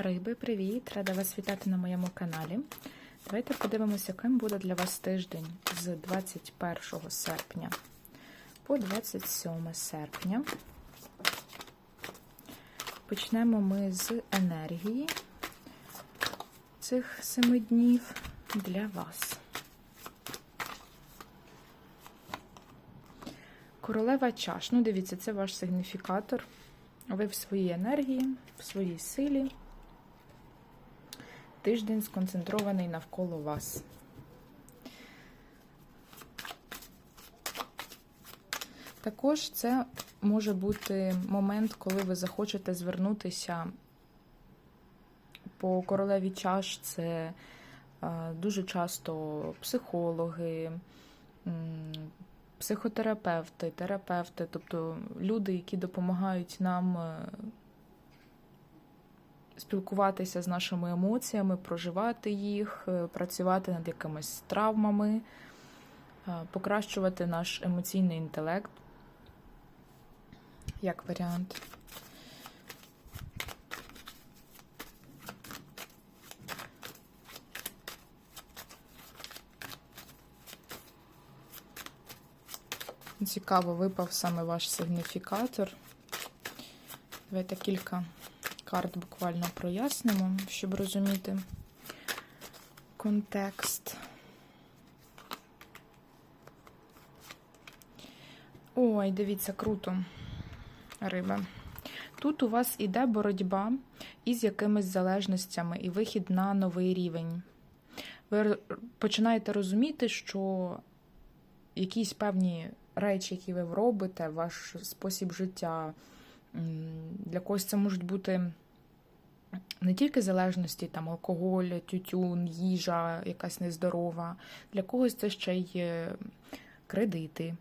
Риби, привіт! Рада вас вітати на моєму каналі. Давайте подивимося, яким буде для вас тиждень з 21 серпня по 27 серпня. Почнемо ми з енергії цих семи днів для вас. Королева чаш. Ну, дивіться, це ваш сигніфікатор. Ви в своїй енергії, в своїй силі. Тиждень сконцентрований навколо вас. Також це може бути момент, коли ви захочете звернутися по королеві чаш. Це е, дуже часто психологи, психотерапевти, терапевти, тобто люди, які допомагають нам е, спілкуватися з нашими емоціями, проживати їх, е, працювати над якимись травмами, е, покращувати наш емоційний інтелект. Як варіант. Цікаво, випав саме ваш сигніфікатор. Давайте кілька карт буквально прояснимо, щоб розуміти контекст. Ой, дивіться, круто, риба. Тут у вас іде боротьба із якимись залежностями і вихід на новий рівень. Ви починаєте розуміти, що якісь певні речі, які ви робите, ваш спосіб життя, для когось це можуть бути не тільки залежності, там алкоголь, тютюн, їжа, якась нездорова. Для когось це ще й кредити,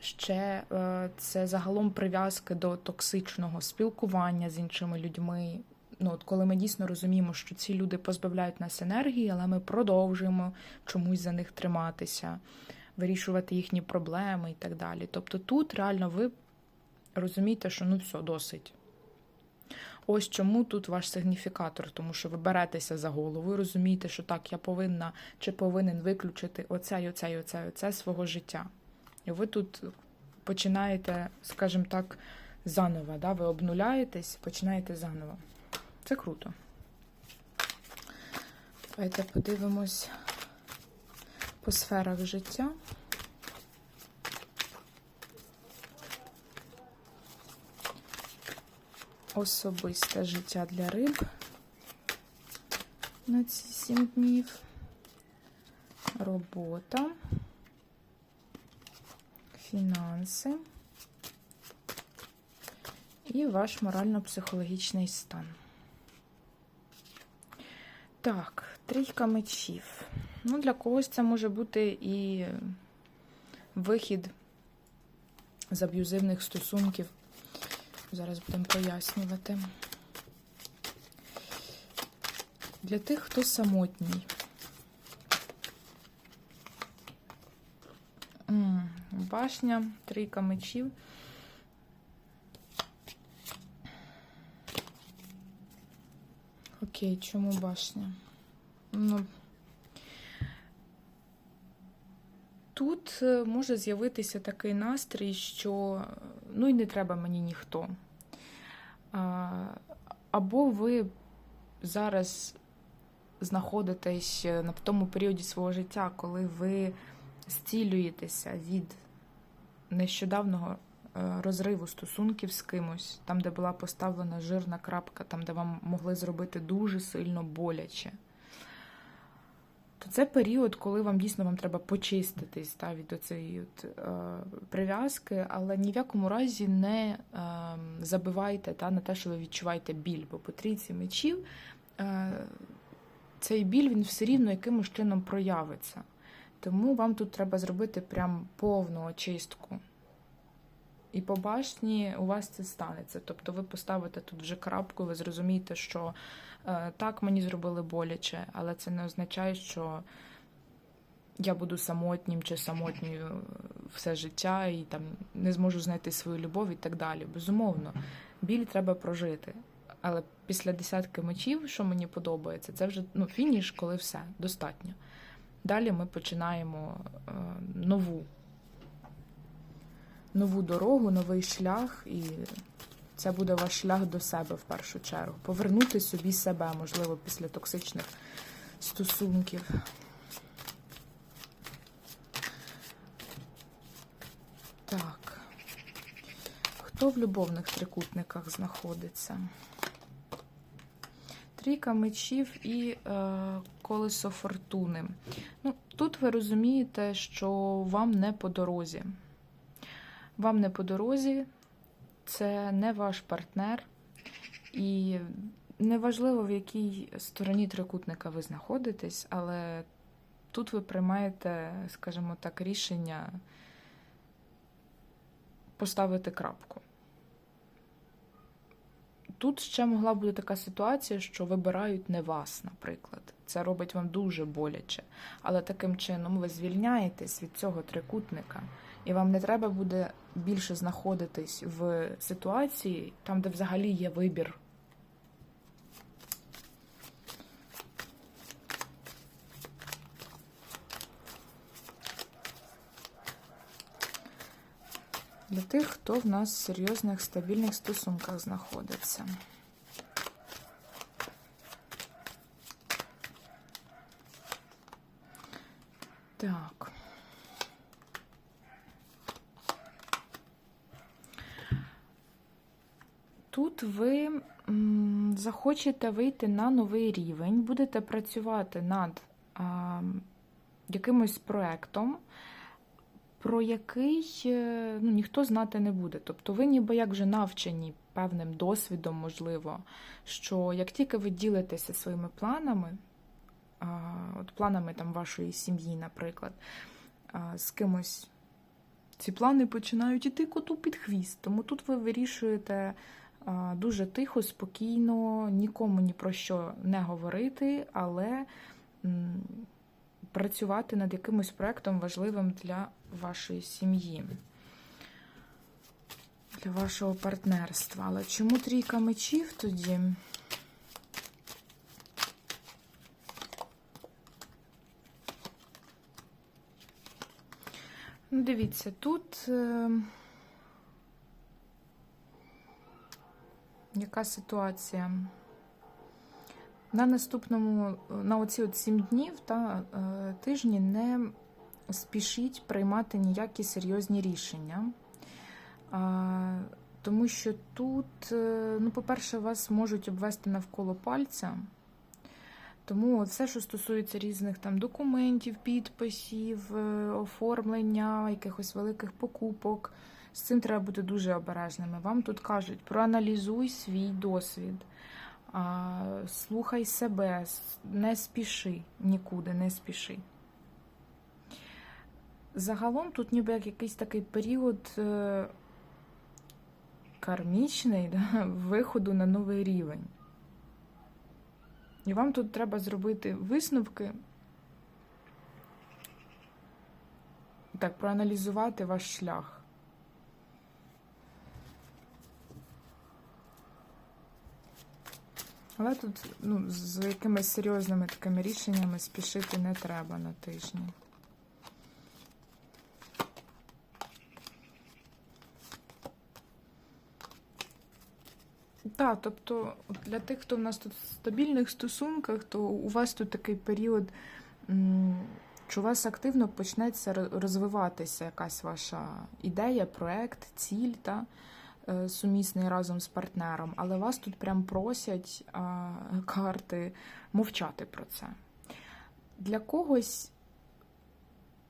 ще е, це загалом прив'язки до токсичного спілкування з іншими людьми. Ну, от Коли ми дійсно розуміємо, що ці люди позбавляють нас енергії, але ми продовжуємо чомусь за них триматися, вирішувати їхні проблеми і так далі. Тобто тут реально ви розумієте, що ну все, досить. Ось чому тут ваш сигніфікатор, тому що ви беретеся за голову і розумієте, що так, я повинна чи повинен виключити оце, і оце, і оце, і оце свого життя. І ви тут починаєте, скажімо так, заново, да? ви обнуляєтесь, починаєте заново. Це круто. Давайте подивимось по сферах життя. Особисте життя для риб на ці сім днів. Робота, фінанси і ваш морально-психологічний стан. Так, трійка мечів. Ну, для когось це може бути і вихід з аб'юзивних стосунків. Зараз будемо пояснювати. Для тих, хто самотній. Башня, трійка мечів. Окей, чому башня? Ну, Тут е, може з'явитися такий настрій, що ну і не треба мені ніхто. Або ви зараз знаходитесь на тому періоді свого життя, коли ви зцілюєтеся від нещодавного е, розриву стосунків з кимось, там, де була поставлена жирна крапка, там, де вам могли зробити дуже сильно боляче. То це період, коли вам дійсно вам треба почиститись та, від цієї е, прив'язки, але ні в якому разі не е, забивайте та, на те, що ви відчуваєте біль, бо по трійці мечів е, цей біль він все рівно якимось чином проявиться. Тому вам тут треба зробити прям повну очистку. І по башні у вас це станеться. Тобто ви поставите тут вже крапку, ви зрозумієте, що так мені зробили боляче, але це не означає, що я буду самотнім чи самотньою все життя і там не зможу знайти свою любов і так далі. Безумовно, біль треба прожити. Але після десятки мечів, що мені подобається, це вже ну, фініш, коли все достатньо. Далі ми починаємо е, нову, нову дорогу, новий шлях, і це буде ваш шлях до себе в першу чергу. Повернути собі себе, можливо, після токсичних стосунків. Так. Хто в любовних трикутниках знаходиться? Трійка мечів і е, колесо фортуни. Ну, тут ви розумієте, що вам не по дорозі. Вам не по дорозі, це не ваш партнер, і неважливо, в якій стороні трикутника ви знаходитесь, але тут ви приймаєте, скажімо так, рішення поставити крапку. Тут ще могла бути така ситуація, що вибирають не вас, наприклад. Це робить вам дуже боляче. Але таким чином ви звільняєтесь від цього трикутника, і вам не треба буде більше знаходитись в ситуації, там, де взагалі є вибір. Для тих, хто в нас в серйозних стабільних стосунках знаходиться. Так. Ви захочете вийти на новий рівень, будете працювати над якимось проектом, про який е, ну, ніхто знати не буде. Тобто ви ніби як вже навчені певним досвідом, можливо, що як тільки ви ділитеся своїми планами, а, от планами там вашої сім'ї, наприклад, а, з кимось, ці плани починають іти коту під хвіст. Тому тут ви вирішуєте дуже тихо, спокійно, нікому ні про що не говорити, але. Працювати над якимось проектом важливим для вашої сім'ї, для вашого партнерства. Але чому трійка мечів тоді? Ну, дивіться, тут яка ситуація? На наступному, на оці от 7 днів та е, тижні не спішіть приймати ніякі серйозні рішення. А, тому що тут, е, ну, по-перше, вас можуть обвести навколо пальця. Тому все, що стосується різних там документів, підписів, е, оформлення, якихось великих покупок, з цим треба бути дуже обережними. Вам тут кажуть, проаналізуй свій досвід. Слухай себе, не спіши нікуди, не спіши. Загалом тут ніби як якийсь такий період е, кармічний да, виходу на новий рівень. І вам тут треба зробити висновки, так, проаналізувати ваш шлях. Але тут ну, з якимись серйозними такими рішеннями спішити не треба на тижні. Так, тобто для тих, хто в нас тут в стабільних стосунках, то у вас тут такий період, що у вас активно почнеться розвиватися якась ваша ідея, проект, ціль та е, сумісний разом з партнером. Але вас тут прям просять а, карти мовчати про це. Для когось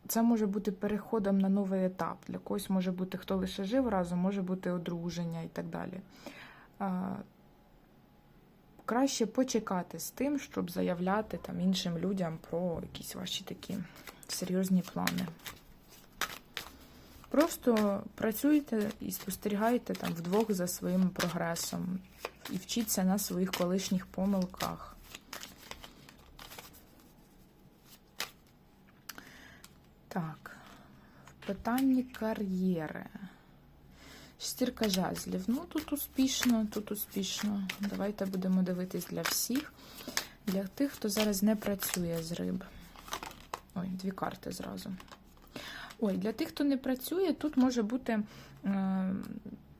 це може бути переходом на новий етап. Для когось може бути хто лише жив разом, може бути одруження і так далі. А, Краще почекати з тим, щоб заявляти там іншим людям про якісь ваші такі серйозні плани. Просто працюйте і спостерігайте там вдвох за своїм прогресом і вчіться на своїх колишніх помилках. Так, в питанні кар'єри. Шестірка жезлів. Ну, тут успішно, тут успішно. Давайте будемо дивитись для всіх. Для тих, хто зараз не працює з риб. Ой, дві карти зразу. Ой, для тих, хто не працює, тут може бути е,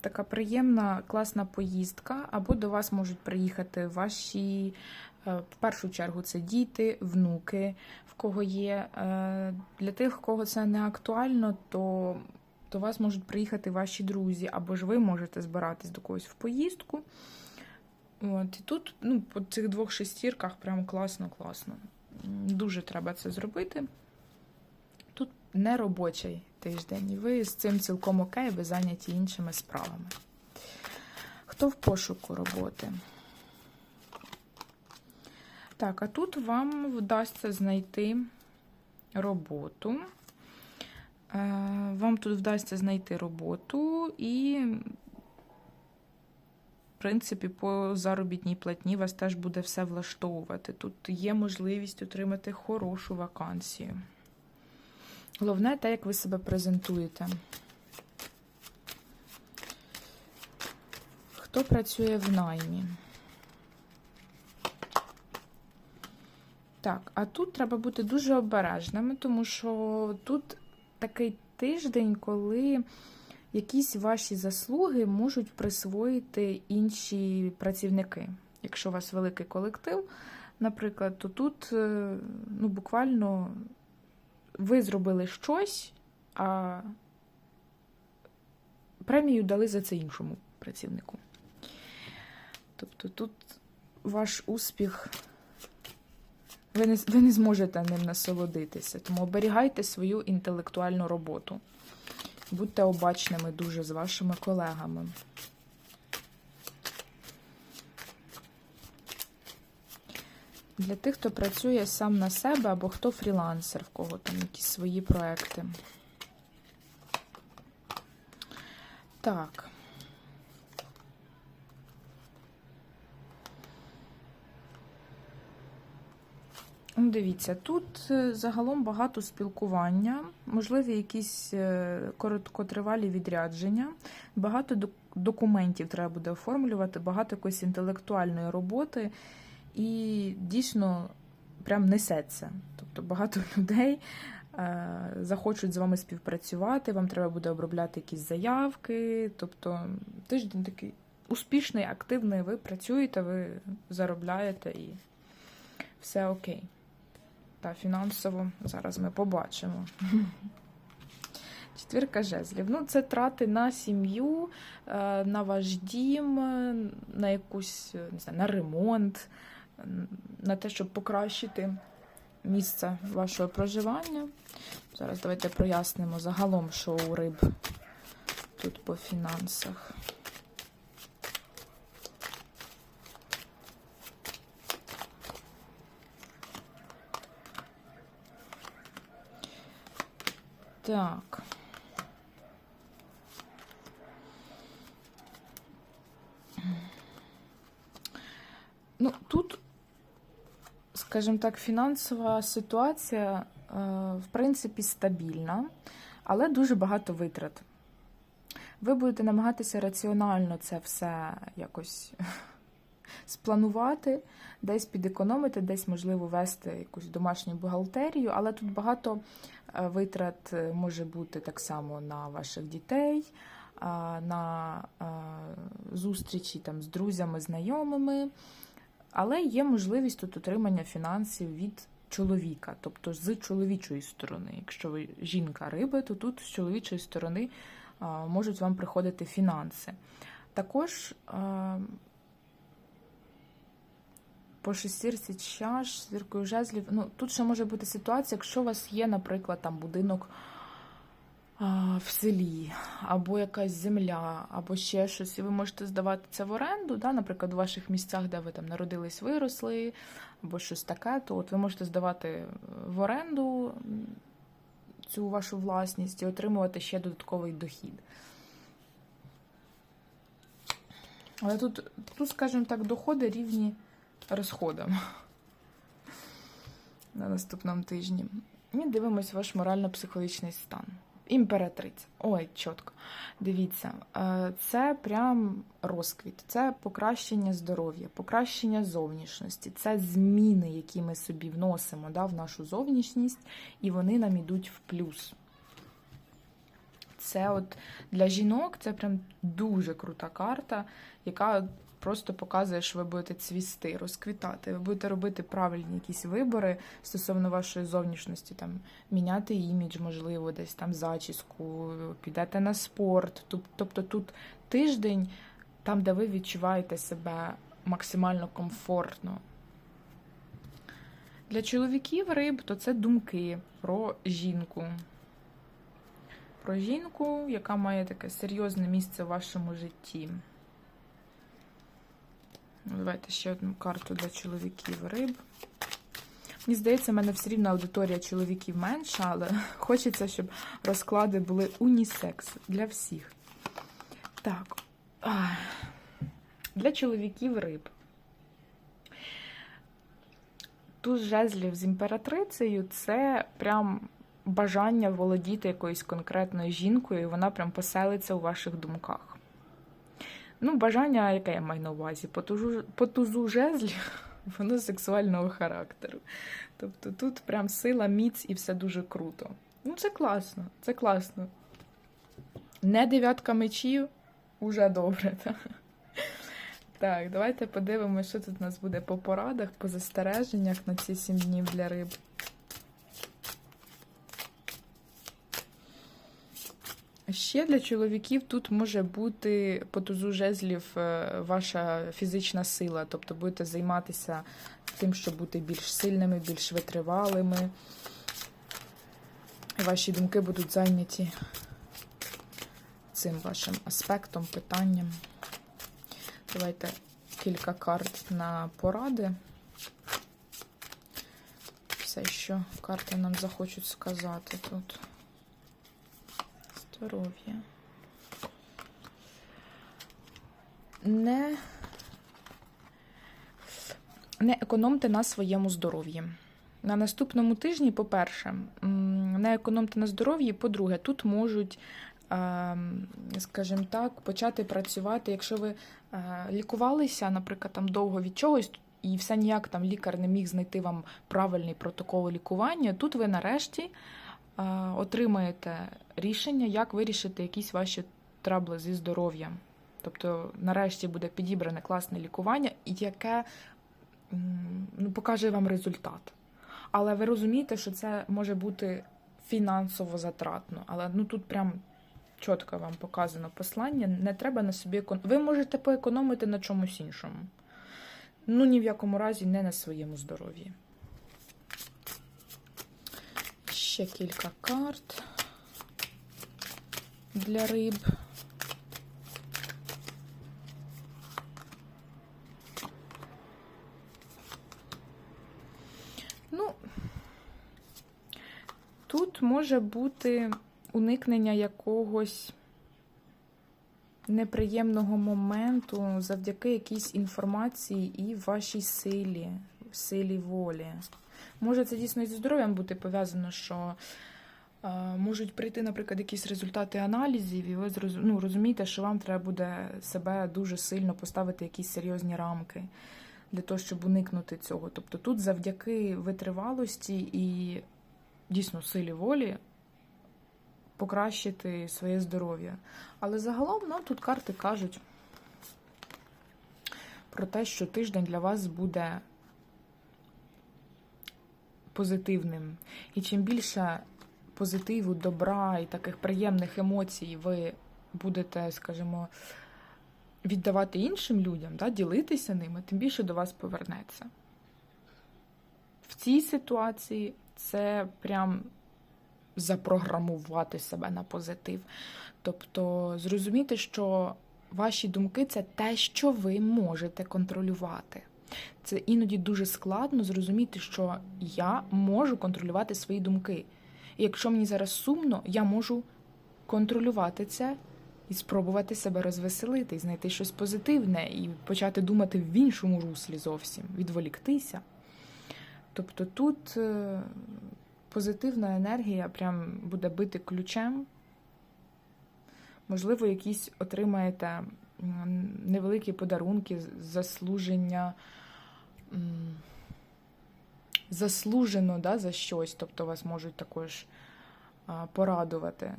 така приємна, класна поїздка, або до вас можуть приїхати ваші, е, в першу чергу, це діти, внуки, в кого є. Е, для тих, в кого це не актуально, то до вас можуть приїхати ваші друзі, або ж ви можете збиратись до когось в поїздку. От, і тут, ну, по цих двох шестірках прям класно-класно. Дуже треба це зробити. Тут не робочий тиждень, і ви з цим цілком окей, ви зайняті іншими справами. Хто в пошуку роботи? Так, а тут вам вдасться знайти роботу. Е, Вам тут вдасться знайти роботу і, в принципі, по заробітній платні вас теж буде все влаштовувати. Тут є можливість отримати хорошу вакансію. Головне те, як ви себе презентуєте. Хто працює в наймі? Так, а тут треба бути дуже обережними, тому що тут такий тиждень, коли якісь ваші заслуги можуть присвоїти інші працівники. Якщо у вас великий колектив, наприклад, то тут е, ну, буквально ви зробили щось, а премію дали за це іншому працівнику. Тобто тут ваш успіх, ви не, ви не зможете ним насолодитися. Тому оберігайте свою інтелектуальну роботу. Будьте обачними дуже з вашими колегами. Для тих, хто працює сам на себе або хто фрілансер, в кого там якісь свої проекти. Так. Ну, Дивіться, тут е, загалом багато спілкування, можливі якісь е, короткотривалі відрядження, багато документів треба буде оформлювати, багато якоїсь інтелектуальної роботи, і дійсно прям несеться. Тобто багато людей е, захочуть з вами співпрацювати, вам треба буде обробляти якісь заявки. Тобто тиждень такий успішний, активний, ви працюєте, ви заробляєте і все окей. Та фінансово зараз ми побачимо. Четвірка жезлів. Ну, це трати на сім'ю, е, на ваш дім, на якусь, не знаю, на ремонт, на те, щоб покращити місце вашого проживання. Зараз давайте прояснимо загалом, що у риб тут по фінансах. Так. Ну, тут, скажімо так, фінансова ситуація, е, в принципі, стабільна, але дуже багато витрат. Ви будете намагатися раціонально це все якось спланувати, десь підекономити, десь, можливо, вести якусь домашню бухгалтерію, але тут багато е, витрат е, може бути так само на ваших дітей, на зустрічі там, з друзями, знайомими. Але є можливість тут отримання фінансів від чоловіка, тобто з чоловічої сторони. Якщо ви жінка риби, то тут з чоловічої сторони можуть вам приходити фінанси. Також а, по шестірці чаш, свіркою жезлів. Ну, тут ще може бути ситуація, якщо у вас є, наприклад, там будинок в селі, або якась земля, або ще щось, і ви можете здавати це в оренду, да, наприклад, у ваших місцях, де ви там народились, виросли, або щось таке, то от ви можете здавати в оренду цю вашу власність і отримувати ще додатковий дохід. Але тут, тут скажімо так, доходи рівні розходам на наступному тижні. І дивимось ваш морально-психологічний стан. Імператриця. Ой, чітко. Дивіться, е, це прям розквіт, це покращення здоров'я, покращення зовнішності, це зміни, які ми собі вносимо да, в нашу зовнішність, і вони нам ідуть в плюс. Це от для жінок це прям дуже крута карта, яка просто показує, що ви будете цвісти, розквітати. Ви будете робити правильні якісь вибори стосовно вашої зовнішності, там міняти імідж, можливо, десь там зачіску, підете на спорт. Тобто тут тиждень, там, де ви відчуваєте себе максимально комфортно. Для чоловіків риб, то це думки про жінку. Про жінку, яка має таке серйозне місце в вашому житті. Давайте ще одну карту для чоловіків риб. Мені здається, в мене все рівно аудиторія чоловіків менша, але хочеться, щоб розклади були унісекс для всіх. Так. Для чоловіків риб. Туз жезлів з імператрицею це прям бажання володіти якоюсь конкретною жінкою, і вона прям поселиться у ваших думках. Ну, бажання, яке я маю на увазі, по тузу, по воно сексуального характеру. Тобто тут прям сила, міць і все дуже круто. Ну, це класно, це класно. Не дев'ятка мечів, уже добре. Так? так, давайте подивимося, що тут у нас буде по порадах, по застереженнях на ці сім днів для риб. Ще для чоловіків тут може бути по тузу жезлів е, ваша фізична сила, тобто будете займатися тим, щоб бути більш сильними, більш витривалими. Ваші думки будуть зайняті цим вашим аспектом, питанням. Давайте кілька карт на поради. Все, що карти нам захочуть сказати тут. Здоров'я. Не, не економте на своєму здоров'ї. На наступному тижні, по-перше, не економте на здоров'ї. По-друге, тут можуть, ем, скажімо так, почати працювати, якщо ви е, лікувалися, наприклад, там довго від чогось, і все ніяк там лікар не міг знайти вам правильний протокол лікування. Тут ви нарешті е, отримаєте рішення, як вирішити якісь ваші трабли зі здоров'ям. Тобто, нарешті буде підібране класне лікування, яке ну, покаже вам результат. Але ви розумієте, що це може бути фінансово затратно. Але ну тут прям чітко вам показано послання. Не треба на собі економити. Ви можете поекономити на чомусь іншому. Ну, ні в якому разі не на своєму здоров'ї. Ще кілька карт для риб. Ну, тут може бути уникнення якогось неприємного моменту завдяки якійсь інформації і вашій силі, силі волі. Може, це дійсно із здоров'ям бути пов'язано, що можуть прийти, наприклад, якісь результати аналізів, і ви ну, розумієте, що вам треба буде себе дуже сильно поставити якісь серйозні рамки для того, щоб уникнути цього. Тобто тут завдяки витривалості і дійсно силі волі покращити своє здоров'я. Але загалом ну, тут карти кажуть про те, що тиждень для вас буде позитивним. І чим більше позитиву, добра і таких приємних емоцій ви будете, скажімо, віддавати іншим людям, да, ділитися ними, тим більше до вас повернеться. В цій ситуації це прям запрограмувати себе на позитив. Тобто зрозуміти, що ваші думки це те, що ви можете контролювати. Це іноді дуже складно зрозуміти, що я можу контролювати свої думки. І якщо мені зараз сумно, я можу контролювати це і спробувати себе розвеселити, і знайти щось позитивне, і почати думати в іншому руслі зовсім, відволіктися. Тобто тут е, позитивна енергія прям буде бити ключем Можливо, якісь отримаєте невеликі подарунки, заслуження. Заслужено да, за щось, тобто вас можуть також порадувати.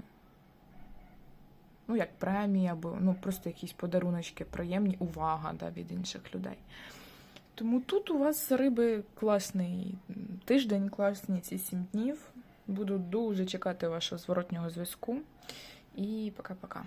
Ну, як премії, або ну, просто якісь подаруночки приємні, увага да, від інших людей. Тому тут у вас риби класний тиждень, класні ці сім днів. Буду дуже чекати вашого зворотнього зв'язку. І пока-пока.